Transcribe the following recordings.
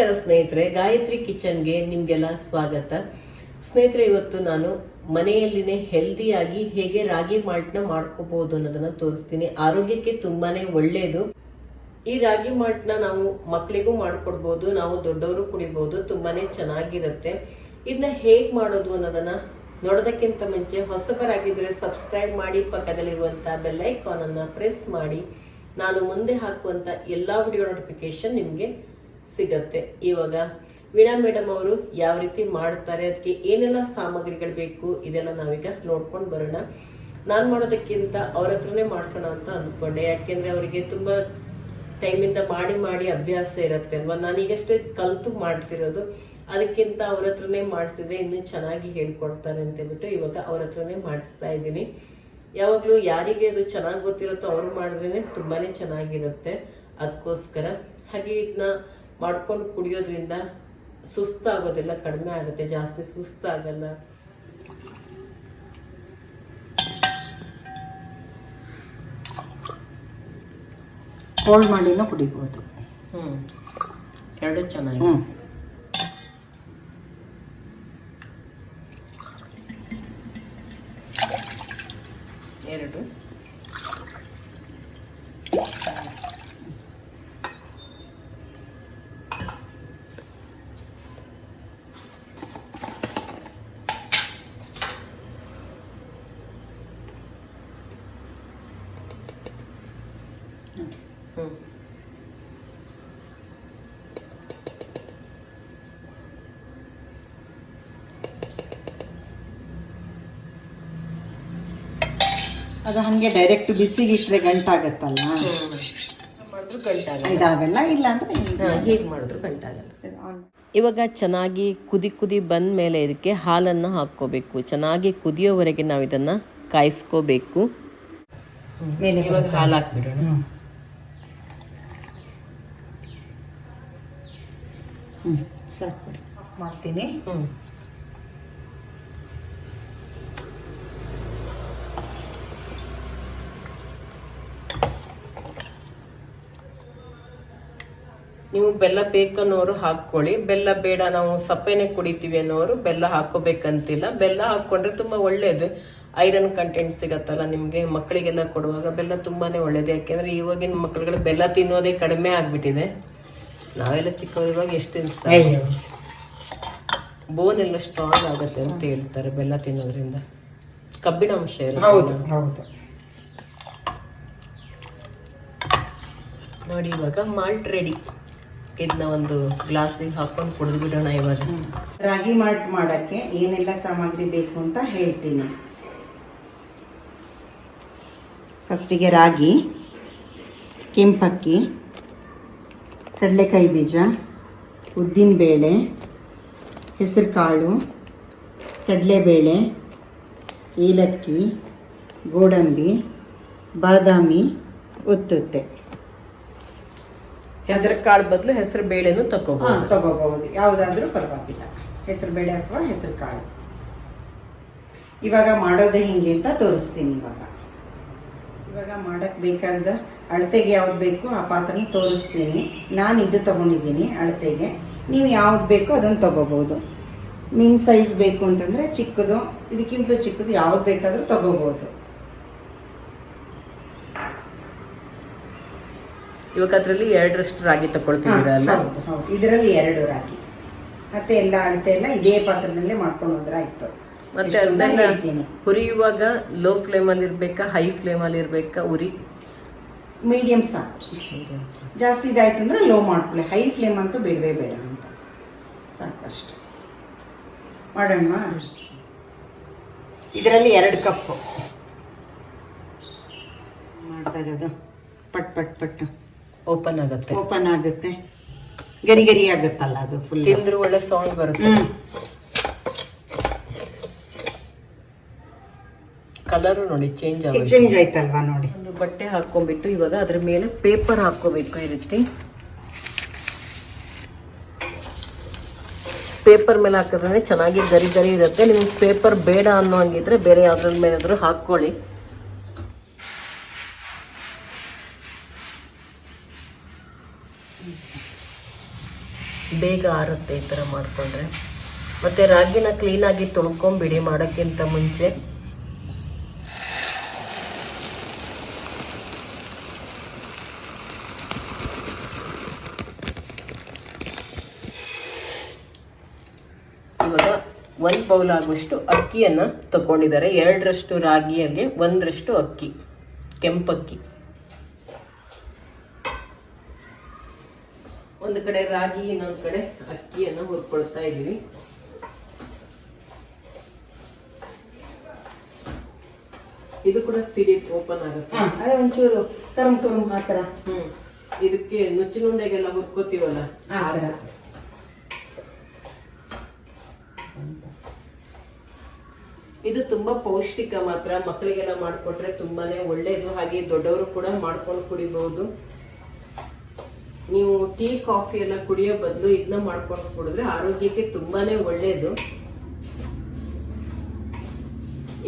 ನಮಸ್ಕಾರ ಸ್ನೇಹಿತರೆ, ಗಾಯತ್ರಿ ಕಿಚನ್ಗೆ ನಿಮ್ಗೆಲ್ಲ ಸ್ವಾಗತ. ಸ್ನೇಹಿತರೆ, ಇವತ್ತು ನಾನು ಮನೆಯಲ್ಲಿನೇ ಹೆಲ್ದಿಯಾಗಿ ಹೇಗೆ ರಾಗಿ ಮಾಲ್ಟ್ನ ಮಾಡ್ಕೋಬಹುದು ಅನ್ನೋದನ್ನ ತೋರಿಸ್ತೀನಿ. ಆರೋಗ್ಯಕ್ಕೆ ತುಂಬಾನೇ ಒಳ್ಳೆಯದು ಈ ರಾಗಿ ಮಾಲ್ಟ್ನ ನಾವು ಮಕ್ಕಳಿಗೂ ಮಾಡ್ಕೊಡ್ಬೋದು, ನಾವು ದೊಡ್ಡವರು ಕುಡಿಬಹುದು ತುಂಬಾನೇ ಚೆನ್ನಾಗಿರುತ್ತೆ. ಇದನ್ನ ಹೇಗ್ ಮಾಡೋದು ಅನ್ನೋದನ್ನ ನೋಡೋದಕ್ಕಿಂತ ಮುಂಚೆ ಹೊಸಬರಾಗಿದ್ರೆ ಸಬ್ಸ್ಕ್ರೈಬ್ ಮಾಡಿ, ಪಕ್ಕದಲ್ಲಿರುವಂತ ಬೆಲ್ ಐಕಾನ್ ಅನ್ನ ಪ್ರೆಸ್ ಮಾಡಿ. ನಾನು ಮುಂದೆ ಹಾಕುವಂತ ಎಲ್ಲಾ ವಿಡಿಯೋ ನೋಟಿಫಿಕೇಶನ್ ನಿಮ್ಗೆ ಸಿಗತ್ತೆ. ಇವಾಗ ವೀಣಾ ಮೇಡಮ್ ಅವರು ಯಾವ ರೀತಿ ಮಾಡ್ತಾರೆ, ಅದಕ್ಕೆ ಏನೆಲ್ಲ ಸಾಮಗ್ರಿಗಳು ಬೇಕು, ಇದೆಲ್ಲ ನಾವೀಗ ನೋಡ್ಕೊಂಡು ಬರೋಣ. ನಾನು ಮಾಡೋದಕ್ಕಿಂತ ಅವ್ರ ಹತ್ರನೇ ಮಾಡಿಸೋಣ ಅಂತ ಅಂದ್ಕೊಂಡೆ. ಯಾಕೆಂದ್ರೆ ಅವರಿಗೆ ತುಂಬಾ ಟೈಮಿಂದ ಮಾಡಿ ಮಾಡಿ ಅಭ್ಯಾಸ ಇರುತ್ತೆ ಅಲ್ವಾ? ನಾನೀಗಷ್ಟೇ ಕಲ್ತು ಮಾಡ್ತಿರೋದು. ಅದಕ್ಕಿಂತ ಅವ್ರ ಹತ್ರನೇ ಮಾಡಿಸಿದ್ರೆ ಇನ್ನೂ ಚೆನ್ನಾಗಿ ಹೇಳ್ಕೊಡ್ತಾರೆ ಅಂತ ಹೇಳ್ಬಿಟ್ಟು ಇವಾಗ ಅವ್ರ ಹತ್ರನೇ ಮಾಡಿಸ್ತಾ ಇದ್ದೀನಿ. ಯಾವಾಗಲೂ ಯಾರಿಗೆ ಅದು ಚೆನ್ನಾಗಿ ಗೊತ್ತಿರುತ್ತೋ ಅವ್ರು ಮಾಡಿದ್ರೇ ತುಂಬಾನೇ ಚೆನ್ನಾಗಿರುತ್ತೆ. ಅದಕ್ಕೋಸ್ಕರ ಹಾಗೆ ಇದನ್ನ ಮಾಡ್ಕೊಂಡು ಕುಡಿಯೋದ್ರಿಂದ ಸುಸ್ತಾಗೋದೆಲ್ಲ ಕಡಿಮೆ ಆಗುತ್ತೆ ಜಾಸ್ತಿ ಸುಸ್ತಾಗಲ್ಲ. ಕೋಲ್ಡ್ ಮಾಡಿನೂ ಕುಡಿಬೋದು. ಹ್ಮ್. ಎರಡು ಚೆನ್ನಾಗಿ ಹ್ಞೂ ಎರಡು ಹ್ಮ್ ಅದು ಹಾಗೆ ಡೈರೆಕ್ಟ್ ಬಿಸಿಗೆ ಇಟ್ಟರೆ ಗಂಟಾಗತ್ತಲ್ಲ? ಮಾಡಿದ್ರು ಗಂಟಾಗಲ್ಲ. ಇದಾಗಲ್ಲ? ಇಲ್ಲ ಅಂದರೆ ಹೀಗೆ ಮಾಡಿದ್ರು ಗಂಟಾಗಲ್ಲ. ಇವಾಗ ಚೆನ್ನಾಗಿ ಕುದಿ ಕುದಿ ಬಂದ ಮೇಲೆ ಇದಕ್ಕೆ ಹಾಲನ್ನು ಹಾಕ್ಕೋಬೇಕು. ಚೆನ್ನಾಗಿ ಕುದಿಯೋವರೆಗೆ ನಾವು ಇದನ್ನ ಕಾಯಿಸ್ಕೋಬೇಕು. ಮೇಲೆ ಇವಾಗ ಹಾಲು ಹಾಕ್ಬಿಡೋಣ. ಹ್ಞೂ ಹ್ಞೂ ಸಾಕು ಮಾಡ್ತೀನಿ. ಹ್ಮ್. ನೀವು ಬೆಲ್ಲ ಬೇಕನ್ನೋರು ಹಾಕ್ಕೊಳ್ಳಿ. ಬೆಲ್ಲ ಬೇಡ ನಾವು ಸಪ್ಪೆನೆ ಕುಡಿತೀವಿ ಅನ್ನೋರು ಬೆಲ್ಲ ಹಾಕೋಬೇಕಂತಿಲ್ಲ. ಬೆಲ್ಲ ಹಾಕ್ಕೊಂಡ್ರೆ ತುಂಬಾ ಒಳ್ಳೇದು. ಐರನ್ ಕಂಟೆಂಟ್ ಸಿಗತ್ತಲ್ಲ ನಿಮಗೆ ಮಕ್ಕಳಿಗೆಲ್ಲ ಕೊಡುವಾಗ ಬೆಲ್ಲ ತುಂಬಾನೇ ಒಳ್ಳೇದು. ಯಾಕೆಂದ್ರೆ ಇವಾಗಿನ ಮಕ್ಕಳುಗಳು ಬೆಲ್ಲ ತಿನ್ನೋದೇ ಕಡಿಮೆ ಆಗ್ಬಿಟ್ಟಿದೆ. ನಾವೆಲ್ಲ ಚಿಕ್ಕವರಿರುವಾಗ ಎಷ್ಟು ತಿನ್ನಿಸ್ತಾರೆ ಬೋನ್ ಎಲ್ಲ ಸ್ಟ್ರಾಂಗ್ ಆಗುತ್ತೆ ಅಂತ ಹೇಳ್ತಾರೆ ಬೆಲ್ಲ ತಿನ್ನೋದ್ರಿಂದ. ಕಬ್ಬಿಣ ಅಂಶ ಹೌದು ಹೌದು. ನೋಡಿ ಇವಾಗ ಮಾಲ್ಟ್ ರೆಡಿ ಇದನ್ನ ಒಂದು ಗ್ಲಾಸಿಗೆ ಹಾಕೊಂಡು ಕುಡಿದು ಬಿಡೋಣ ಇವಾಗ ರಾಗಿ ಮಾಲ್ಟ್ ಮಾಡೋಕ್ಕೆ ಏನೆಲ್ಲ ಸಾಮಗ್ರಿ ಬೇಕು ಅಂತ ಹೇಳ್ತೀನಿ. ಫಸ್ಟಿಗೆ ರಾಗಿ, ಕೆಂಪಕ್ಕಿ, ಕಡಲೆಕಾಯಿ ಬೀಜ, ಉದ್ದಿನಬೇಳೆ ಹೆಸರು ಕಾಳು ಕಡಲೆಬೇಳೆ, ಏಲಕ್ಕಿ, ಗೋಡಂಬಿ, ಬಾದಾಮಿ ಉತ್ತುತ್ತೆ ಹೆಸರು ಕಾಳು ಬದಲು ಹೆಸರು ಬೇಳೆನೂ ತಗೋಬಹುದು ತಗೋಬಹುದು. ಯಾವುದಾದ್ರೂ ಪರವಾಗಿಲ್ಲ. ಹೆಸರು ಬೇಳೆ ಅಥವಾ ಹೆಸರು ಕಾಳು. ಇವಾಗ ಮಾಡೋದು ಹಿಂಗೆ ಅಂತ ತೋರಿಸ್ತೀನಿ ಇವಾಗ. ಇವಾಗ ಮಾಡಕ್ಕೆ ಬೇಕಾದ ಅಳತೆಗೆ ಯಾವ್ದು ಬೇಕು ಆ ಪಾತ್ರನ ತೋರಿಸ್ತೀನಿ. ನಾನು ಇದು ತಗೊಂಡಿದ್ದೀನಿ ಅಳತೆಗೆ. ನೀವು ಯಾವ್ದು ಬೇಕೋ ಅದನ್ನು ತಗೋಬೋದು ನಿಮ್ಮ ಸೈಜ್ ಬೇಕು ಅಂತಂದರೆ ಚಿಕ್ಕದು, ಇದಕ್ಕಿಂತಲೂ ಚಿಕ್ಕದು ಯಾವ್ದು ಬೇಕಾದರೂ ತಗೋಬೋದು ಇವಾಗ ಅದರಲ್ಲಿ ಎರಡರಷ್ಟು ರಾಗಿ ತಗೊಳ್ತಿದ್ದೀರಾ ಅಲ್ಲ ಹೌದು ಹೌದು. ಇದರಲ್ಲಿ ಎರಡು ರಾಗಿ. ಮತ್ತೆ ಎಲ್ಲ ಅಳತೆ ಎಲ್ಲ ಇದೇ ಪಾತ್ರದಲ್ಲೇ ಮಾಡ್ಕೊಂಡು ಹೋದ್ರೆ ಆಯ್ತು. ಮತ್ತೆ ಅಂತ ಅದನ್ನ ಹೇಳ್ತೀನಿ. ಹುರಿಯುವಾಗ ಲೋ ಫ್ಲೇಮ್ ಅಲ್ಲಿ ಇರ್ಬೇಕಾ ಹೈ ಫ್ಲೇಮ್ ಅಲ್ಲಿ ಇರ್ಬೇಕಾ ಉರಿ ಮೀಡಿಯಂ ಸಾಕು. ಜಾಸ್ತಿ ಇದಾಯ್ತು ಅಂದ್ರೆ ಲೋ ಮಾಡ್ಕೊಳ್ಳಿ. ಹೈ ಫ್ಲೇಮ್ ಅಂತೂ ಬೇಡವೇ ಬೇಡ ಅಂತ. ಸಾಕಷ್ಟು ಮಾಡೋಣ ಇದರಲ್ಲಿ ಎರಡು ಕಪ್ಪು. ಮಾಡಿದಾಗ ಅದು ಪಟ್ ಪಟ್ ಪಟ್. ಓಪನ್ ಆಗುತ್ತೆ. ಓಪನ್ ಆಗುತ್ತೆ. ಗರಿ ಗರಿ ಆಗುತ್ತಲ್ಲ ಅದು ಫುಲ್ ತಿಂದ್ರು ಒಳ್ಳೆ ಸೌಂಡ್ ಬರುತ್ತೆ. ಕಲರ್ ನೋಡಿ ಚೇಂಜ್ ಆಗುತ್ತೆ. ಚೇಂಜ್ ಆಯ್ತಲ್ವಾ ನೋಡಿ. ಒಂದು ಬಟ್ಟೆ ಹಾಕೊಂಡ್ಬಿಟ್ಟು ಇವಾಗ ಅದ್ರ ಮೇಲೆ ಪೇಪರ್ ಹಾಕೋಬೇಕು ಈ ರೀತಿ ಪೇಪರ್ ಮೇಲೆ ಹಾಕಿದ್ರೆ ಚೆನ್ನಾಗಿ ಗರಿ ಗರಿ ಇರುತ್ತೆ. ನಿಮ್ಗೆ ಪೇಪರ್ ಬೇಡ ಅನ್ನೋ ಹಂಗಿದ್ರೆ ಬೇರೆ ಯಾವ್ದ್ರ ಮೇಲಾದ್ರೂ ಹಾಕೊಳ್ಳಿ ಬೇಗ ಆರುತ್ತೆ ಈ ಥರ ಮಾಡಿಕೊಂಡ್ರೆ. ಮತ್ತು ರಾಗಿನ ಕ್ಲೀನಾಗಿ ತೊಳ್ಕೊಂಬಿಡಿ ಮಾಡೋಕ್ಕಿಂತ ಮುಂಚೆ. ಇವಾಗ ಒಂದು ಬೌಲ್ ಆಗುವಷ್ಟು ಅಕ್ಕಿಯನ್ನು ತಗೊಂಡಿದ್ದಾರೆ ಎರಡರಷ್ಟು ರಾಗಿಯಲ್ಲಿ ಒಂದರಷ್ಟು ಅಕ್ಕಿ, ಕೆಂಪಕ್ಕಿ. ಒಂದು ಕಡೆ ರಾಗಿ ಇನ್ನೊಂದು ಕಡೆ ಅಕ್ಕಿಯನ್ನು ಹುರ್ಕೊಳ್ತಾ ಇದ್ದೀವಿ. ಇದು ಕೂಡ ಸಿಡಿ ಓಪನ್ ಆಗುತ್ತೆ. ಅದೇ ಒಂಚೂರು ಟರ್ಮ್ ಟರ್ಮ್ ಆ ಥರ. ಹ್ಮ್. ಇದಕ್ಕೆ ನುಚ್ಚಿನುಂಡೆಗೆಲ್ಲ ಹುರ್ಕೋತೀವಲ್ಲ? ಆ ಥರ. ಇದು ತುಂಬಾ ಪೌಷ್ಟಿಕ ಮಾತ್ರ. ಮಕ್ಕಳಿಗೆಲ್ಲ ಮಾಡಿಕೊಟ್ರೆ ತುಂಬಾನೇ ಒಳ್ಳೇದು. ಹಾಗೆ ದೊಡ್ಡವರು ಕೂಡ ಮಾಡ್ಕೊಂಡು ಕುಡಿಬಹುದು ನೀವು ಟೀ ಕಾಫಿ ಎಲ್ಲ ಕುಡಿಯೋ ಬದಲು ಇದನ್ನ ಮಾಡ್ಕೊಂಡು ಕುಡಿದ್ರೆ ಆರೋಗ್ಯಕ್ಕೆ ತುಂಬಾನೇ ಒಳ್ಳೆಯದು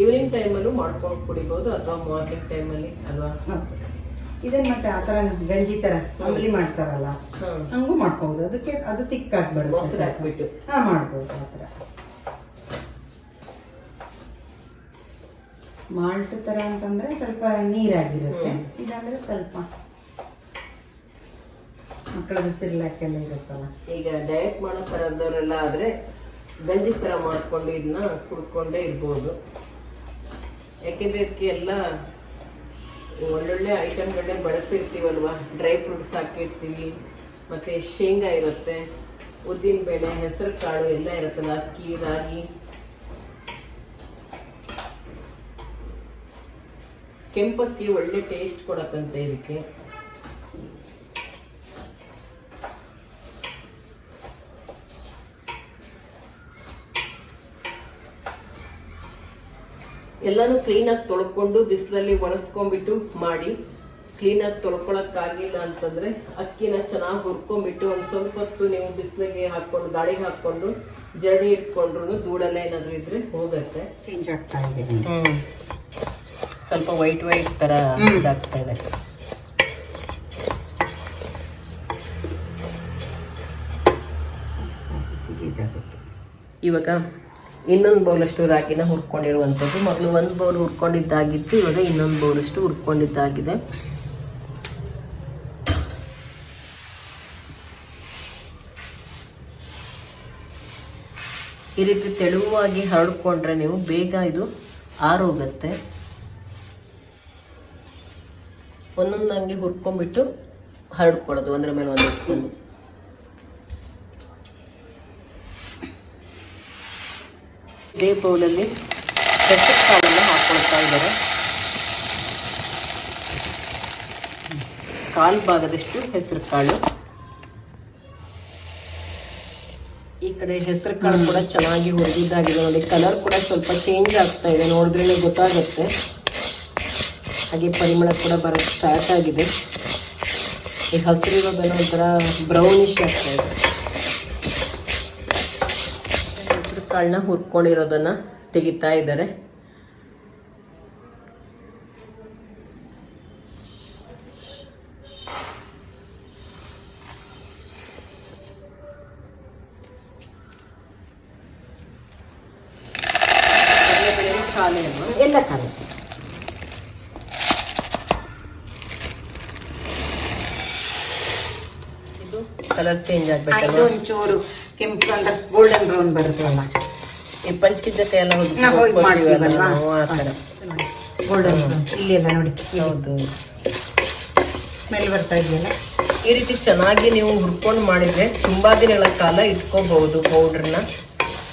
ಈವ್ನಿಂಗ್ ಟೈಮಲ್ಲೂ ಮಾಡ್ಕೊಂಡು ಕುಡಿಬಹುದು ಅಥವಾ ಮಾರ್ನಿಂಗ್ ಟೈಮಲ್ಲಿ ಅಲ್ವಾ. ಇದನ್ನ ಮತ್ತೆ ಆ ಥರ ಗಂಜಿ ಥರ ಅಂಬಲಿ ಮಾಡ್ತಾರಲ್ಲ ಹಂಗೂ ಮಾಡ್ಕೋಬಹುದು ಅದಕ್ಕೆ ಅದು ತಿಕ್ಕಾಗಿ ಮೊಸರು ಬರುತ್ತೆ ಹಾಕ್ಬಿಟ್ಟು. ಹಾಂ ಮಾಡ್ಬೋದು ಆ ಥರ ಮಾಲ್ಟ್ ಥರ ಅಂತಂದ್ರೆ ಸ್ವಲ್ಪ ನೀರಾಗಿರುತ್ತೆ. ಇದಂದ್ರೆ ಸ್ವಲ್ಪ ಮಕ್ಕಳದ್ದು ಸಿರ್ಲಾಕೆಲ್ಲ ಇರುತ್ತಲ್ಲ. ಈಗ ಡಯಟ್ ಮಾಡೋ ಥರದವರೆಲ್ಲ ಆದರೆ ಗಂಜಿ ಥರ ಮಾಡಿಕೊಂಡು ಇದನ್ನ ಕುಡ್ಕೊಂಡೇ ಇರ್ಬೋದು. ಯಾಕೆಂದರೆ ಇದಕ್ಕೆ ಎಲ್ಲ ಒಳ್ಳೊಳ್ಳೆ ಐಟಮ್ಗಳನ್ನೇ ಬಳಸಿರ್ತೀವಲ್ವ? ಡ್ರೈ ಫ್ರೂಟ್ಸ್ ಹಾಕಿರ್ತೀವಿ, ಮತ್ತು ಶೇಂಗಾ ಇರುತ್ತೆ, ಉದ್ದಿನ ಬೇಳೆ, ಹೆಸರು ಕಾಳು ಎಲ್ಲ ಇರುತ್ತಲ್ಲ, ಅಕ್ಕಿ, ರಾಗಿ. ಕೆಂಪಕ್ಕಿ ಒಳ್ಳೆ ಟೇಸ್ಟ್ ಕೊಡತ್ತಂತೆ ಇದಕ್ಕೆ. ಎಲ್ಲಾನು ಕ್ಲೀನಾಗಿ ತೊಳ್ಕೊಂಡು ಬಿಸಿಲಲ್ಲಿ ಒಣಸ್ಕೊಂಡ್ಬಿಟ್ಟು ಮಾಡಿ. ಕ್ಲೀನಾಗಿ ತೊಳ್ಕೊಳಕ್ಕಾಗಿಲ್ಲ ಅಂತಂದ್ರೆ ಅಕ್ಕಿನ ಚೆನ್ನಾಗಿ ಹುರ್ಕೊಂಡ್ಬಿಟ್ಟು ಒಂದು ಸ್ವಲ್ಪ ಹೊತ್ತು ನೀವು ಬಿಸಿಲಿಗೆ ಹಾಕೊಂಡು ಗಾಳಿಗೆ ಹಾಕೊಂಡು ಜಡಿ ಇಟ್ಕೊಂಡ್ರು ಧೂಳೆಲ್ಲ ಏನಾದರೂ ಇದ್ರೆ ಹೋಗುತ್ತೆ. ಚೇಂಜ್ ಆಗ್ತಾ ಇದೆ. ಸ್ವಲ್ಪ ವೈಟ್ ವೈಟ್ ತರ ಇದಾಗ್ತಾ ಇದೆ. ಇವಾಗ ಇನ್ನೊಂದು ಬೌಲಷ್ಟು ರಾಗಿನ ಹುರ್ಕೊಂಡಿರುವಂಥದ್ದು ಮೊದಲು ಒಂದು ಬೌಲ್ ಹುರ್ಕೊಂಡಿದ್ದಾಗಿತ್ತು, ಇವಾಗ ಇನ್ನೊಂದು ಬೌಲಷ್ಟು ಹುರ್ಕೊಂಡಿದ್ದಾಗಿದೆ. ಈ ರೀತಿ ತೆಳುವಾಗಿ ಹರಡ್ಕೊಂಡ್ರೆ ನೀವು ಬೇಗ ಇದು ಆರೋಗುತ್ತೆ. ಒಂದೊಂದಂಗೆ ಹುರ್ಕೊಂಡ್ಬಿಟ್ಟು ಹರಡ್ಕೊಳ್ಳೋದು, ಒಂದರ ಮೇಲೆ ಒಂದು ಇದೇ ಬೌಲಲ್ಲಿ ಹೆಸರು ಕಾಳನ್ನು ಹಾಕೊಳ್ತಾ ಇದ್ದಾರೆ. ಕಾಲು ಭಾಗದಷ್ಟು ಹೆಸರು ಕಾಳು. ಈ ಕಡೆ ಹೆಸರು ಕಾಳು ಕೂಡ ಚೆನ್ನಾಗಿ ಹುರಿದಿದ್ದಾಗಿದೆ. ನೋಡಿ ಕಲರ್ ಕೂಡ ಸ್ವಲ್ಪ ಚೇಂಜ್ ಆಗ್ತಾ ಇದೆ. ನೋಡಿದ್ರೆ ಗೊತ್ತಾಗುತ್ತೆ. ಹಾಗೆ ಪರಿಮಳ ಕೂಡ ಬರೋಕ್ಕೆ ಸ್ಟಾರ್ಟ್ ಆಗಿದೆ. ಈ ಹಸಿರು ಇರೋದೆಲ್ಲ ಒಂಥರ ಬ್ರೌನಿಶ್ ಆಗ್ತಾ ಇದೆ. ಕಾಳನ್ನ ಹುರ್ಕೊಂಡಿರೋದನ್ನು ತೆಗಿತಾ ಇದ್ದಾರೆ. ಎಲ್ಲ ಕಾಲ ಇದು ಕಲರ್ ಚೇಂಜ್ ಆಗ್ಬೇಕು ಒಂಚೂರು. ಕೆಂಪು ಅಂದ್ರೆ ಗೋಲ್ಡನ್ ಬ್ರೌನ್ ಬರುತ್ತಲ್ಲ. ಈ ಪಂಚಕಿ ಜೊತೆ ಎಲ್ಲ ಮಾಡಿವಲ್ಲ ಗೋಲ್ಡನ್ ಬ್ರೌನ್ ಇಲ್ಲಿ ಎಲ್ಲ ನೋಡಿ. ಹೌದು. ಸ್ಮೆಲ್ ಬರ್ತಾ ಇದೆಯಲ್ಲ? ಈ ರೀತಿ ಚೆನ್ನಾಗಿ ನೀವು ಹುರ್ಕೊಂಡು ಮಾಡಿದ್ರೆ ತುಂಬಾ ದಿನಗಳ ಕಾಲ ಇಟ್ಕೋಬಹುದು ಪೌಡ್ರನ್ನ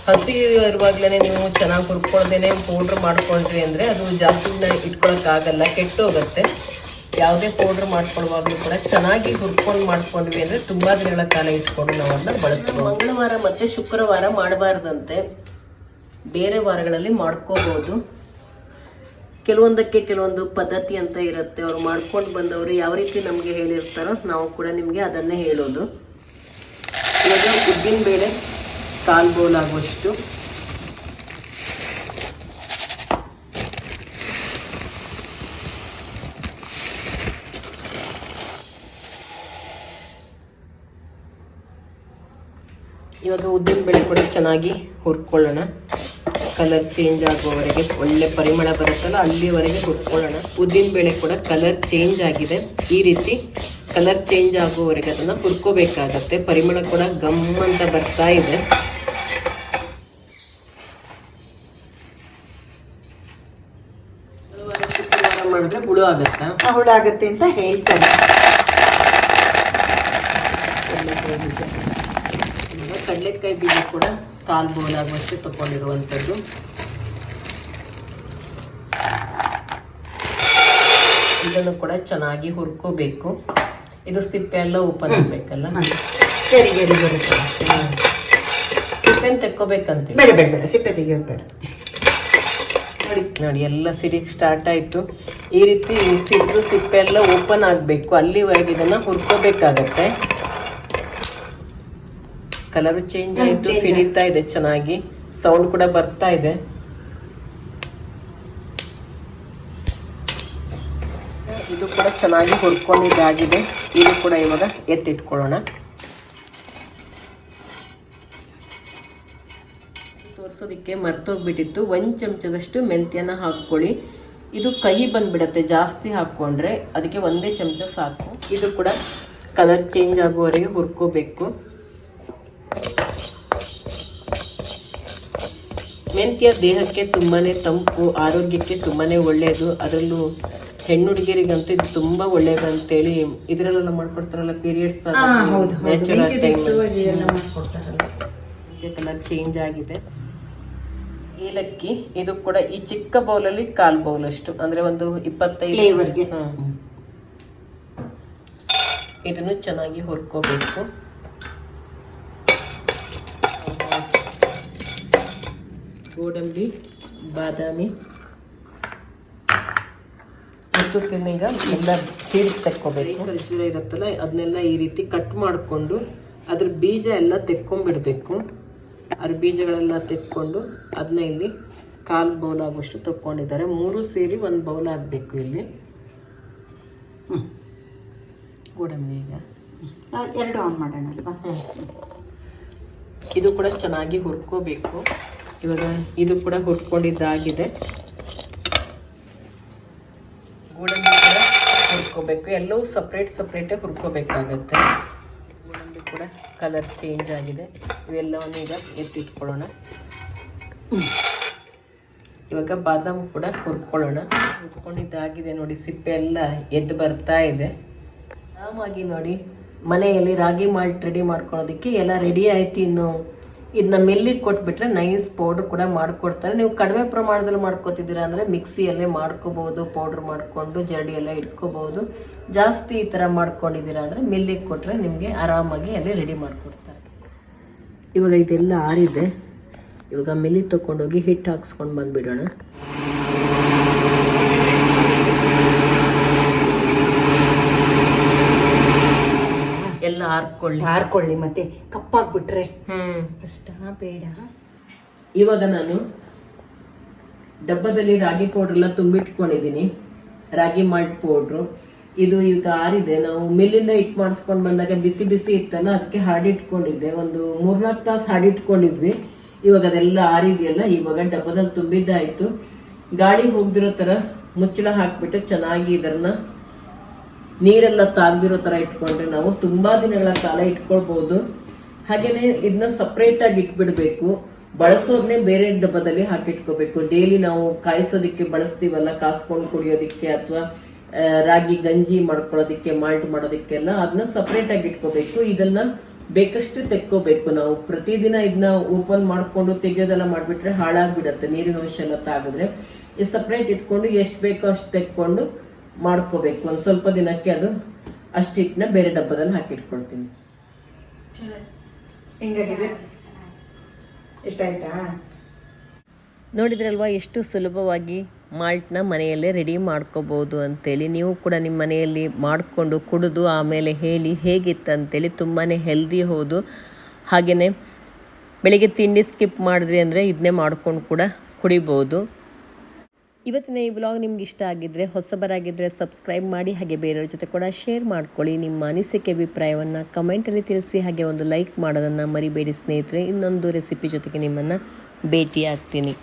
ಹಸಿ ಇರುವಾಗ್ಲೇ ನೀವು ಚೆನ್ನಾಗಿ ಹುರ್ಕೊಳ್ದೇನೆ ಪೌಡ್ರ್ ಮಾಡ್ಕೊಂಡ್ರಿ ಅಂದರೆ ಅದು ಜಾಸ್ತಿ ದಿನ ಇಟ್ಕೊಳಕ್ಕಾಗಲ್ಲ ಕೆಟ್ಟೋಗುತ್ತೆ. ಯಾವುದೇ ಪೌಡ್ರ್ ಮಾಡ್ಕೊಳ್ಳುವಾಗಲೂ ಕೂಡ ಚೆನ್ನಾಗಿ ಹುರ್ಕೊಂಡು ಮಾಡ್ಕೊಂಡ್ವಿ ಅಂದರೆ ತುಂಬ ದಿನಗಳ ಕಾಲ ಇಟ್ಕೊಂಡು ನಾವು ಅದನ್ನ ಬಳಸ್ತೀವಿ ಮಂಗಳವಾರ ಮತ್ತು ಶುಕ್ರವಾರ ಮಾಡಬಾರ್ದಂತೆ. ಬೇರೆ ವಾರಗಳಲ್ಲಿ ಮಾಡ್ಕೋಬೋದು. ಕೆಲವೊಂದಕ್ಕೆ ಕೆಲವೊಂದು ಪದ್ಧತಿ ಅಂತ ಇರುತ್ತೆ. ಅವ್ರು ಮಾಡ್ಕೊಂಡು ಬಂದವರು ಯಾವ ರೀತಿ ನಮಗೆ ಹೇಳಿರ್ತಾರೋ ನಾವು ಕೂಡ ನಿಮಗೆ ಅದನ್ನೇ ಹೇಳೋದು. ಇವಾಗ ಉದ್ದಿನ ಬೇಳೆ ಕಾಲು ಬೌಲ್ ಆಗುವಷ್ಟು ಇವಾಗ ಉದ್ದಿನ ಬೆಳೆ ಕೂಡ ಚೆನ್ನಾಗಿ ಹುರ್ಕೊಳ್ಳೋಣ. ಕಲರ್ ಚೇಂಜ್ ಆಗುವವರೆಗೆ ಒಳ್ಳೆ ಪರಿಮಳ ಬರುತ್ತಲ್ಲ ಅಲ್ಲಿವರೆಗೆ ಹುರ್ಕೊಳ್ಳೋಣ. ಉದ್ದಿನ ಬೆಳೆ ಕೂಡ ಕಲರ್ ಚೇಂಜ್ ಆಗಿದೆ. ಈ ರೀತಿ ಕಲರ್ ಚೇಂಜ್ ಆಗುವವರೆಗೆ ಅದನ್ನು ಹುರ್ಕೋಬೇಕಾಗತ್ತೆ. ಪರಿಮಳ ಕೂಡ ಗಮ್ ಅಂತ ಬರ್ತಾ ಇದೆ. ಶುಕ್ರವಾರ ಮಾಡಿದ್ರೆ ಹುಳು ಆಗತ್ತಾ? ಹುಳಾಗತ್ತೆ ಅಂತ ಹೇಳ್ತಾರೆ. ಕಡಲೆಕಾಯಿ ಬೀಜ ಕೂಡ ಕಾಲು ಬೋಲ್ ಆಗುವಷ್ಟು ತಗೊಂಡಿರುವಂಥದ್ದು. ಇದನ್ನು ಕೂಡ ಚೆನ್ನಾಗಿ ಹುರ್ಕೋಬೇಕು. ಇದು ಸಿಪ್ಪೆ ಎಲ್ಲ ಓಪನ್ ಆಗಬೇಕಲ್ಲ? ಗರಿ ಬರುತ್ತೆ. ಸಿಪ್ಪೆನ ತೆಕ್ಕೋಬೇಕಂತ ಬೇಡ ಬೇಡ ಬೇಡ. ಸಿಪ್ಪೆ ತೆಗಿಯೋದು ಬೇಡ. ನೋಡಿ ನೋಡಿ ಎಲ್ಲ ಸಿಡಿಗೆ ಸ್ಟಾರ್ಟ್ ಆಯಿತು. ಈ ರೀತಿ ಸಿಪ್ಪೆ ಎಲ್ಲ ಓಪನ್ ಆಗಬೇಕು. ಅಲ್ಲಿವರೆಗೆ ಇದನ್ನು ಹುರ್ಕೋಬೇಕಾಗತ್ತೆ. ಕಲರ್ ಚೇಂಜ್ ಆಯಿತು ಸಿಡಿತಾ ಇದೆ ಚೆನ್ನಾಗಿ. ಸೌಂಡ್ ಕೂಡ ಬರ್ತಾ ಇದೆ. ಇದು ಕೂಡ ಚೆನ್ನಾಗಿ ಹುರ್ಕೊಂಡಿದ್ದಾಗಿದೆ. ಇದು ಕೂಡ ಇವಾಗ ಎತ್ತಿಟ್ಕೊಳ್ಳೋಣ. ತೋರಿಸೋದಕ್ಕೆ ಮರ್ತೋಗ್ಬಿಟ್ಟಿತ್ತು. ಒಂದು ಚಮಚದಷ್ಟು ಮೆಂತ್ಯನ ಹಾಕ್ಕೊಳ್ಳಿ. ಇದು ಕಹಿ ಬಂದ್ಬಿಡತ್ತೆ ಜಾಸ್ತಿ ಹಾಕ್ಕೊಂಡ್ರೆ. ಅದಕ್ಕೆ ಒಂದೇ ಚಮಚ ಸಾಕು. ಇದು ಕೂಡ ಕಲರ್ ಚೇಂಜ್ ಆಗುವವರೆಗೆ ಹುರ್ಕೋಬೇಕು. ಮೆಂತ್ಯ ದೇಹಕ್ಕೆ ತುಂಬಾ ತಂಪು ಆರೋಗ್ಯಕ್ಕೆ ತುಂಬಾ ಒಳ್ಳೆಯದು. ಅದರಲ್ಲೂ ಹೆಣ್ಣು ಹುಡುಗಿಯರಿಗಂತೂ ಇದು ತುಂಬಾ ಒಳ್ಳೇದು ಅಂತೇಳಿ ಇದರಲ್ಲೆಲ್ಲ ಮಾಡ್ಕೊಡ್ತಾರಲ್ಲ periods natural time colour change ಆಗಿದೆ. ಏಲಕ್ಕಿ ಇದು ಕೂಡ ಈ ಚಿಕ್ಕ ಬೌಲಲ್ಲಿ ಕಾಲ್ ಬೌಲ್ ಅಷ್ಟು. ಅಂದ್ರೆ ಒಂದು ಇಪ್ಪತ್ತೈದು. ಇದನ್ನು ಚೆನ್ನಾಗಿ ಹುರ್ಕೋಬೇಕು. ಗೋಡಂಬಿ ಬಾದಾಮಿ ಮತ್ತು ತಿನ್ನೀಗ ಎಲ್ಲ ಸೀಡ್ಸ್ ತೆಕ್ಕೋಬೇಕು. ಖರ್ಜೂರ ಇರುತ್ತಲ್ಲ ಅದನ್ನೆಲ್ಲ ಈ ರೀತಿ ಕಟ್ ಮಾಡಿಕೊಂಡು ಅದ್ರ ಬೀಜ ಎಲ್ಲ ತೆಕ್ಕೊಂಡ್ಬಿಡ್ಬೇಕು ಅದ್ರ ಬೀಜಗಳೆಲ್ಲ ತೆಕ್ಕೊಂಡು ಅದನ್ನ ಇಲ್ಲಿ ಕಾಲು ಬೌಲ್ ಆಗುವಷ್ಟು ತಕ್ಕೊಂಡಿದ್ದಾರೆ. ಮೂರು ಸೇರಿ ಒಂದು ಬೌಲ್ ಆಗಬೇಕು ಇಲ್ಲಿ. ಹ್ಮ್. ಗೋಡಂಬಿ ಈಗ. ಎರಡು ಆನ್ ಮಾಡೋಣ ಅಲ್ವಾ ಇದು ಕೂಡ ಚೆನ್ನಾಗಿ ಹುರ್ಕೋಬೇಕು. ಇವಾಗ ಇದು ಕೂಡ ಹುರ್ಕೊಂಡಿದ್ದಾಗಿದೆ ಗೋಡಂಬಿ ಕೂಡ ಹುರ್ಕೋಬೇಕು. ಎಲ್ಲವೂ ಸಪ್ರೇಟ್ ಸಪ್ರೇಟೇ ಹುರ್ಕೋಬೇಕಾಗತ್ತೆ. ಗೋಡಂಬಿ ಕೂಡ ಕಲರ್ ಚೇಂಜ್ ಆಗಿದೆ. ಇವೆಲ್ಲವನ್ನು ಈಗ ಎತ್ತಿಟ್ಕೊಳ್ಳೋಣ. ಇವಾಗ ಬಾದಾಮಿ ಕೂಡ ಹುರ್ಕೊಳ್ಳೋಣ. ಹುರ್ಕೊಂಡಿದ್ದಾಗಿದೆ ನೋಡಿ, ಸಿಪ್ಪೆ ಎಲ್ಲ ಎದ್ದು ಬರ್ತಾ ಇದೆ. ಆರಾಮಾಗಿ ನೋಡಿ, ಮನೆಯಲ್ಲಿ ರಾಗಿ ಮಾಲ್ಟ್ ರೆಡಿ ಮಾಡ್ಕೊಳ್ಳೋದಕ್ಕೆ ಎಲ್ಲ ರೆಡಿ ಆಯ್ತು ಇನ್ನು. ಇದನ್ನ ಮಿಲ್ಲಿಗೆ ಕೊಟ್ಬಿಟ್ರೆ ನೈಸ್ ಪೌಡ್ರ್ ಕೂಡ ಮಾಡ್ಕೊಡ್ತಾರೆ. ನೀವು ಕಡಿಮೆ ಪ್ರಮಾಣದಲ್ಲಿ ಮಾಡ್ಕೋತಿದ್ದೀರಾ ಅಂದರೆ ಮಿಕ್ಸಿಯಲ್ಲೇ ಮಾಡ್ಕೋಬಹುದು ಪೌಡ್ರ್ ಮಾಡಿಕೊಂಡು ಜರಡಿ ಎಲ್ಲ ಇಟ್ಕೋಬಹುದು ಜಾಸ್ತಿ ಈ ಥರ ಮಾಡ್ಕೊಂಡಿದ್ದೀರಾ ಅಂದರೆ ಮಿಲ್ಲಿಗೆ ಕೊಟ್ಟರೆ ನಿಮಗೆ ಆರಾಮಾಗಿ ಅಲ್ಲಿ ರೆಡಿ ಮಾಡಿಕೊಡ್ತಾರೆ. ಇವಾಗ ಇದೆಲ್ಲ ಆರಿದೆ. ಇವಾಗ ಮಿಲ್ಲಿ ತಗೊಂಡೋಗಿ ಹಿಟ್ಟು ಹಾಕ್ಸ್ಕೊಂಡು ಬಂದ್ಬಿಡೋಣ ಎಲ್ಲ ಹಾರ್ಕೊಳ್ಳಿ ಹಾರ್ಕೊಳ್ಳಿ ಮತ್ತೆ ಕಪ್ಪಾಗ್ಬಿಟ್ರೆ. ಹ್ಮ್. ಕಷ್ಟ ಬೇಡ. ಇವಾಗ ನಾನು ಡಬ್ಬದಲ್ಲಿ ರಾಗಿ ಪೌಡರ್ ಎಲ್ಲ ತುಂಬಿಟ್ಕೊಂಡಿದ್ದೀನಿ. ರಾಗಿ ಮಾಲ್ಟ್ ಪೌಡ್ರು. ಇದು ಈಗ ಆರಿದೆ. ನಾವು ಮಿಲ್ಲಿಂದ ಹಿಟ್ ಮಾಡಿಸ್ಕೊಂಡು ಬಂದಾಗ ಬಿಸಿ ಬಿಸಿ ಇತ್ತಲ್ಲ ಅದಕ್ಕೆ ಹಾಡಿಟ್ಕೊಂಡಿದ್ದೆ. ಒಂದು ಮೂರ್ನಾಲ್ಕು ತಾಸು ಹಾಡಿಟ್ಕೊಂಡಿದ್ವಿ. ಇವಾಗ ಅದೆಲ್ಲ ಆರಿದೆಯಲ್ಲ ಇವಾಗ ಡಬ್ಬದಲ್ಲಿ ತುಂಬಿದ್ದಾಯಿತು. ಗಾಳಿ ಹೋಗ್ದಿರೋ ಥರ ಮುಚ್ಚಳ ಹಾಕ್ಬಿಟ್ಟು ಚೆನ್ನಾಗಿ ಇದನ್ನ ನೀರೆಲ್ಲ ತಾಗ್ದಿರೋ ಥರ ಇಟ್ಕೊಂಡ್ರೆ ನಾವು ತುಂಬಾ ದಿನಗಳ ಕಾಲ ಇಟ್ಕೊಳ್ಬೋದು. ಹಾಗೆಯೇ ಇದನ್ನ ಸಪ್ರೇಟಾಗಿ ಇಟ್ಬಿಡ್ಬೇಕು. ಬಳಸೋದನ್ನೇ ಬೇರೆ ಡಬ್ಬದಲ್ಲಿ ಹಾಕಿಟ್ಕೋಬೇಕು. ಡೈಲಿ ನಾವು ಕಾಯಿಸೋದಕ್ಕೆ ಬಳಸ್ತೀವಲ್ಲ, ಕಾಸ್ಕೊಂಡು ಕುಡಿಯೋದಕ್ಕೆ ಅಥವಾ ರಾಗಿ, ಗಂಜಿ ಮಾಡ್ಕೊಳ್ಳೋದಕ್ಕೆ, ಮಾಲ್ಟ್ ಮಾಡೋದಕ್ಕೆಲ್ಲ ಅದನ್ನ ಸಪ್ರೇಟಾಗಿ ಇಟ್ಕೋಬೇಕು. ಇದನ್ನ ಬೇಕಷ್ಟು ತೆಕ್ಕೋಬೇಕು ನಾವು. ಪ್ರತಿದಿನ ಇದನ್ನ ಓಪನ್ ಮಾಡಿಕೊಂಡು ತೆಗೆಯೋದೆಲ್ಲ ಮಾಡಿಬಿಟ್ರೆ ಹಾಳಾಗ್ಬಿಡತ್ತೆ. ನೀರಿನ ಅಂಶ ಎಲ್ಲ ತಾಗಿದ್ರೆ ಸಪ್ರೇಟ್ ಇಟ್ಕೊಂಡು ಎಷ್ಟು ಬೇಕೋ ಅಷ್ಟು ತೆಕ್ಕೊಂಡು ಮಾಡ್ಕೋಬೇಕು. ಒಂದು ಸ್ವಲ್ಪ ದಿನಕ್ಕೆ ಅದು ಅಷ್ಟು ಹಿಟ್ಟನ್ನ ಬೇರೆ ಡಬ್ಬದಲ್ಲಿ ಹಾಕಿಟ್ಕೊಳ್ತೀನಿ. ಹೆಂಗಾಗಿದೆ? ನೋಡಿದ್ರಲ್ವಾ ಎಷ್ಟು ಸುಲಭವಾಗಿ ಮಾಲ್ಟ್ನ ಮನೆಯಲ್ಲೇ ರೆಡಿ ಮಾಡ್ಕೋಬೋದು ಅಂತೇಳಿ. ನೀವು ಕೂಡ ನಿಮ್ಮ ಮನೆಯಲ್ಲಿ ಮಾಡಿಕೊಂಡು ಕುಡಿದು ಆಮೇಲೆ ಹೇಳಿ ಹೇಗಿತ್ತು ಅಂತೇಳಿ ತುಂಬಾ ಹೆಲ್ದಿ ಹೌದು. ಹಾಗೆಯೇ ಬೆಳಿಗ್ಗೆ ತಿಂಡಿ ಸ್ಕಿಪ್ ಮಾಡಿದ್ರಿ ಅಂದರೆ ಇದನ್ನೇ ಮಾಡ್ಕೊಂಡು ಕೂಡ ಕುಡಿಬೋದು ಇವತ್ತಿನ ಈ ವ್ಲಾಗ್ ನಿಮ್ಗೆ ಇಷ್ಟ ಆಗಿದ್ದರೆ ಹೊಸಬರಾಗಿದ್ದರೆ ಸಬ್ಸ್ಕ್ರೈಬ್ ಮಾಡಿ, ಹಾಗೆ ಬೇರೆಯವ್ರ ಜೊತೆ ಕೂಡ ಶೇರ್ ಮಾಡ್ಕೊಳ್ಳಿ. ನಿಮ್ಮ ಅನಿಸಿಕೆ, ಅಭಿಪ್ರಾಯವನ್ನು ಕಮೆಂಟಲ್ಲಿ ತಿಳಿಸಿ, ಹಾಗೆ ಒಂದು ಲೈಕ್ ಮಾಡೋದನ್ನು ಮರಿಬೇಡಿ ಸ್ನೇಹಿತರೆ. ಇನ್ನೊಂದು ರೆಸಿಪಿ ಜೊತೆಗೆ ನಿಮ್ಮನ್ನು ಭೇಟಿ ಆಗ್ತೀನಿ